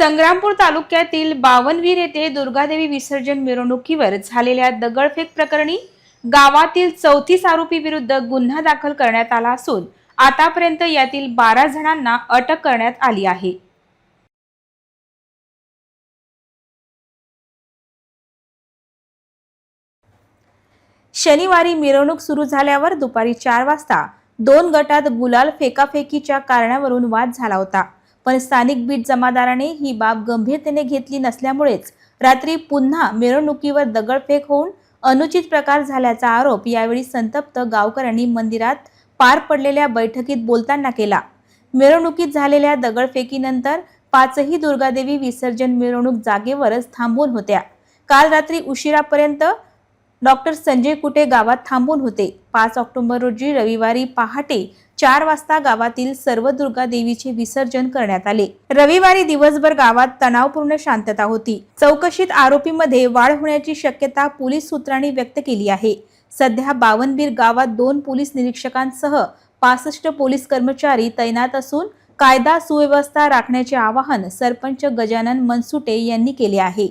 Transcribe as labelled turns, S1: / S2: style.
S1: संग्रामपूर तालुक्यातील बावनवीर येथे दुर्गादेवी विसर्जन मिरवणुकीवर झालेल्या दगडफेक प्रकरणी गावातील चौतीस आरोपी विरुद्ध गुन्हा दाखल करण्यात आला असून आतापर्यंत यातील बारा जणांना अटक करण्यात आली आहे. शनिवारी मिरवणूक सुरू झाल्यावर दुपारी चार वाजता दोन गटात गुलाल फेकाफेकीच्या कारणावरून वाद झाला होता. पण स्थानिक बीट जमादाराने ही बाब गंभीरतेने घेतली नसल्यामुळेच रात्री पुन्हा मिरवणुकीवर दगडफेक होऊन अनुचित प्रकार झाल्याचा आरोप यावेळी संतप्त गावकऱ्यांनी मंदिरात पार पडलेल्या बैठकीत बोलताना केला. मिरवणुकीत झालेल्या दगडफेकीनंतर पाचही दुर्गादेवी विसर्जन मिरवणूक जागेवरच थांबून होत्या. काल रात्री उशिरापर्यंत डॉक्टर संजय कुटे गावात थांबून होते. पाच ऑक्टोबर रोजी रविवारी पहाटे चार वाजता गावातील सर्व दुर्गा देवीचे विसर्जन करण्यात आले. रविवारी दिवसभर गावात तणावपूर्ण शांतता होती. चौकशीत आरोपीमध्ये वाढ होण्याची शक्यता पोलीस सूत्रांनी व्यक्त केली आहे. सध्या बावनबीर गावात दोन पोलीस निरीक्षकांसह पासष्ट पोलीस कर्मचारी तैनात असून कायदा सुव्यवस्था राखण्याचे आवाहन सरपंच गजानन मनसुटे यांनी केले आहे.